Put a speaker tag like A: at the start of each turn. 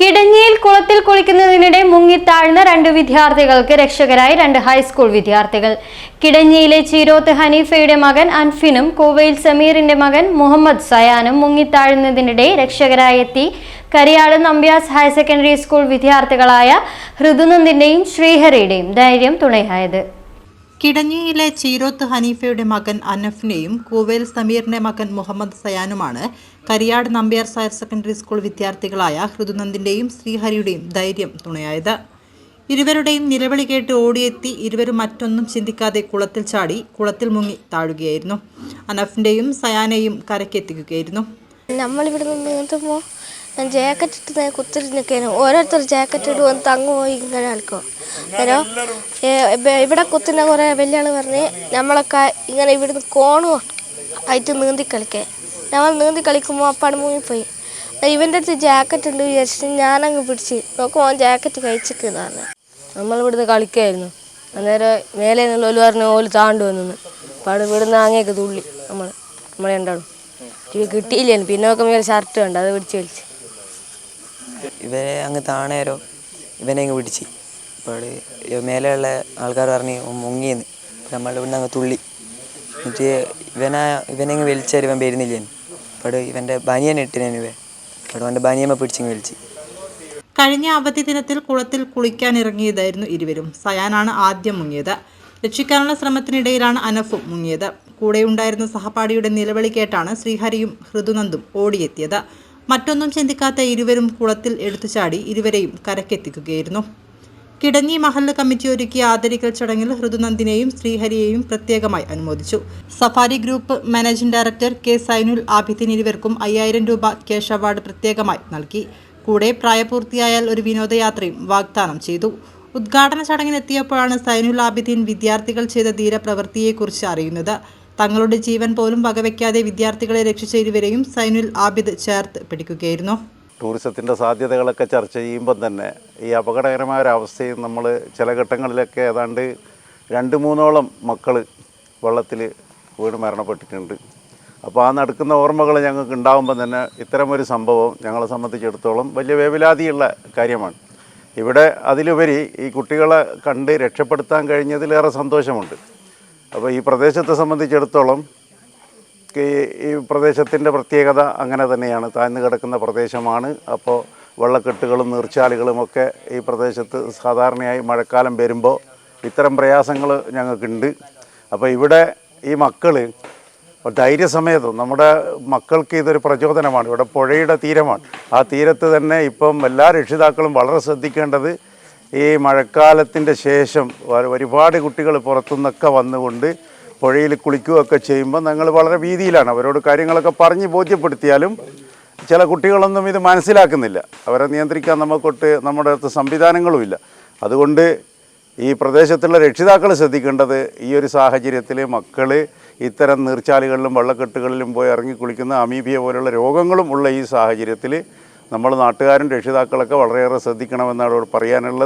A: കിടങ്ങിയിൽ കുളത്തിൽ കുളിക്കുന്നതിനിടെ മുങ്ങിത്താഴ്ന്ന രണ്ട് വിദ്യാർത്ഥികൾക്ക് രക്ഷകരായി രണ്ട് ഹൈസ്കൂൾ വിദ്യാർത്ഥികൾ. കിടങ്ങിയിലെ ചീരോത്ത് ഹനീഫയുടെ മകൻ അൻഫിനും കോവയിൽ സമീറിന്റെ മകൻ മുഹമ്മദ് സയാനും മുങ്ങിത്താഴുന്നതിനിടെ രക്ഷകരായി എത്തി Kariyad Nambiars higher secondary school വിദ്യാർത്ഥികളായ ഹൃദുനന്ദിന്റെയും ശ്രീഹരിയുടെയും ധൈര്യം തുണയായത്.
B: കിടഞ്ഞിയിലെ ചീരോത്ത് ഹനീഫയുടെ മകൻ അനഫിനെയും കൂവേൽ സമീറിന്റെ മകൻ Muhammad സയാനുമാണ് Kariyad Nambiar higher secondary school വിദ്യാർത്ഥികളായ ഹൃദുനന്ദിന്റെയും ശ്രീഹരിയുടെയും ധൈര്യം തുണയായത്. ഇരുവരുടെയും നിലവിളി കേട്ട് ഓടിയെത്തി ഇരുവരും മറ്റൊന്നും ചിന്തിക്കാതെ കുളത്തിൽ ചാടി കുളത്തിൽ മുങ്ങി താഴുകയായിരുന്നു. അനഫിന്റെയും സയാനെയും കരക്കെത്തിക്കുകയായിരുന്നു
C: നമ്മളിവിടെ ജാക്കറ്റ് ഇട്ട് കുത്തിരി നിൽക്കാനും ഓരോരുത്തർ ജാക്കറ്റ് ഇടുവന്ന് തങ്ങുമോ ഇങ്ങനെ കളിക്കും ഇബ- ഇവിടെ കുത്തുന്ന കുറേ വലിയ ആൾ പറഞ്ഞ് നമ്മളൊക്കെ ഇങ്ങനെ ഇവിടുന്ന് കോണു ആയിട്ട് നീന്തി കളിക്കേ നമ്മൾ നീന്തി കളിക്കുമ്പോൾ അപ്പാട് മുങ്ങിപ്പോയി. ഇവന്റെ അടുത്ത് ജാക്കറ്റ് ഉണ്ട് വിചാരിച്ചിട്ട് ഞാനങ്ങ് പിടിച്ച് നോക്കുമ്പോൾ അവൻ ജാക്കറ്റ് കഴിച്ചിരിക്കുന്നതാണ്
D: നമ്മളിവിടുന്ന് കളിക്കായിരുന്നു. അന്നേരം മേലെ നിന്നുള്ള ഓൽ പറഞ്ഞ് ഓൽ താണ്ടു വന്നു അപ്പാട് ഇവിടുന്ന് അങ്ങേക്ക് തുള്ളി. നമ്മൾ നമ്മളെ ഉണ്ടാവും ഇത് കിട്ടിയില്ലേನು പിന്നെ നോക്കുമ്പോൾ ഒരു ഷർട്ട് ഉണ്ട് അത് പിടിച്ച് വലിച്ച്.
E: ഇവരെ അങ്ങ് താണേരോ ഇവനെ അങ്ങ് പിടിച്ച്. അപ്പോൾ മേലെയുള്ള ആൾക്കാർ പറഞ്ഞ് "ഓൻ മുങ്ങിയെന്ന്. നമ്മൾ ഇവിടെ അങ്ങ് തുള്ളി. എന്നിട്ട് ഇവനാ ഇവനെ അങ്ങ് വലിച്ചാൽ ഇവൻ വരുന്നില്ല അപ്പോൾ ഇവന്റെ ബനിയൻ ഇട്ടിനേന് ഇവ അപ്പോൾ അവന്റെ ബനിയമ്മ പിടിച്ചിങ്ങ് വലിച്ച്
B: കഴിഞ്ഞ അവധി ദിനത്തിൽ കുളത്തിൽ കുളിക്കാൻ ഇറങ്ങിയതായിരുന്നു ഇരുവരും. സയാനാണ് ആദ്യം മുങ്ങിയത്. രക്ഷിക്കാനുള്ള ശ്രമത്തിനിടയിലാണ് അനഫും മുങ്ങിയത്. കൂടെയുണ്ടായിരുന്ന സഹപാഠിയുടെ നിലവിളി കേട്ടാണ് ശ്രീഹരിയും ഹൃദുനന്ദും ഓടിയെത്തിയത്. മറ്റൊന്നും ചിന്തിക്കാത്ത ഇരുവരും കുളത്തിൽ എടുത്തു ചാടി ഇരുവരെയും കരക്കെത്തിക്കുകയായിരുന്നു കിടങ്ങി മഹല്ല് കമ്മിറ്റി ഒരുക്കിയ ആദരിക്കൽ ചടങ്ങിൽ ഹൃദുനന്ദിനെയും ശ്രീഹരിയെയും പ്രത്യേകമായി അനുമോദിച്ചു. Safari group managing director K Zainul Abideen ഇരുവർക്കും അയ്യായിരം രൂപ ക്യാഷ് അവാർഡ് പ്രത്യേകമായി നൽകി. കൂടെ പ്രായപൂർത്തിയായാൽ ഒരു വിനോദയാത്രയും വാഗ്ദാനം ചെയ്തു. ഉദ്ഘാടന ചടങ്ങിനെത്തിയപ്പോഴാണ് സൈനുൽ ആബിദീൻ വിദ്യാർത്ഥികൾ ചെയ്ത ധീരപ്രവൃത്തിയെക്കുറിച്ച് അറിയുന്നത്. തങ്ങളുടെ ജീവൻ പോലും വകവയ്ക്കാതെ വിദ്യാർത്ഥികളെ രക്ഷിച്ച ഇരുവരെയും സൈനുൽ ആബിദ് ചേർത്ത് പിടിക്കുകയായിരുന്നു.
F: ടൂറിസത്തിന്റെ സാധ്യതകളൊക്കെ ചർച്ച ചെയ്യുമ്പം തന്നെ ഈ അപകടകരമായ ഒരു അവസ്ഥയും നമ്മൾ ചില ഘട്ടങ്ങളിലൊക്കെ ഏതാണ്ട് രണ്ട് മൂന്നോളം മക്കൾ വെള്ളത്തിൽ വീട് മരണപ്പെട്ടിട്ടുണ്ട്. അപ്പോൾ ആ നടക്കുന്ന ഓർമ്മകൾ ഞങ്ങൾക്ക് ഉണ്ടാകുമ്പോൾ തന്നെ ഇത്തരമൊരു സംഭവം ഞങ്ങളെ സംബന്ധിച്ചിടത്തോളം വലിയ വേവലാതിയുള്ള കാര്യമാണ്. ഇവിടെ അതിലുപരി ഈ കുട്ടികളെ കണ്ട് രക്ഷപ്പെടുത്താൻ കഴിഞ്ഞതിലേറെ സന്തോഷമുണ്ട്. അപ്പോൾ ഈ പ്രദേശത്തെ സംബന്ധിച്ചിടത്തോളം ഈ പ്രദേശത്തിന്റെ പ്രത്യേകത അങ്ങനെ തന്നെയാണ്. താഴ്ന്നു കിടക്കുന്ന പ്രദേശമാണ്. അപ്പോൾ വെള്ളക്കെട്ടുകളും നീർച്ചാലുകളും ഒക്കെ ഈ പ്രദേശത്ത് സാധാരണയായി മഴക്കാലം വരുമ്പോൾ ഇത്തരം പ്രയാസങ്ങൾ ഞങ്ങൾക്കുണ്ട്. അപ്പോൾ ഇവിടെ ഈ മക്കൾ ധൈര്യസമേതം നമ്മുടെ മക്കൾക്ക് ഇതൊരു പ്രചോദനമാണ്. ഇവിടെ പുഴയുടെ തീരമാണ്. ആ തീരത്ത് തന്നെ ഇപ്പം എല്ലാ രക്ഷിതാക്കളും വളരെ ശ്രദ്ധിക്കേണ്ടത് ഈ മഴക്കാലത്തിന്റെ ശേഷം ഒരുപാട് കുട്ടികൾ പുറത്തുനിന്നൊക്കെ വന്നുകൊണ്ട് പുഴയിൽ കുളിക്കുകയൊക്കെ ചെയ്യുമ്പോൾ ഞങ്ങൾ വളരെ വീതിയിലാണ് അവരോട് കാര്യങ്ങളൊക്കെ പറഞ്ഞ് ബോധ്യപ്പെടുത്തിയാലും ചില കുട്ടികളൊന്നും ഇത് മനസ്സിലാക്കുന്നില്ല. അവരെ നിയന്ത്രിക്കാൻ നമുക്കൊട്ട് നമ്മുടെ അടുത്ത് സംവിധാനങ്ങളുമില്ല അതുകൊണ്ട് ഈ പ്രദേശത്തുള്ള രക്ഷിതാക്കൾ ശ്രദ്ധിക്കേണ്ടത് ഈ ഒരു സാഹചര്യത്തിൽ മക്കൾ ഇത്തരം നീർച്ചാലുകളിലും വെള്ളക്കെട്ടുകളിലും പോയി ഇറങ്ങി കുളിക്കുന്ന അമീബിയ പോലുള്ള രോഗങ്ങളും ഉള്ള ഈ സാഹചര്യത്തിൽ നമ്മൾ നാട്ടുകാരും രക്ഷിതാക്കളൊക്കെ വളരെയേറെ ശ്രദ്ധിക്കണമെന്നാണ് പറയാനുള്ളത്.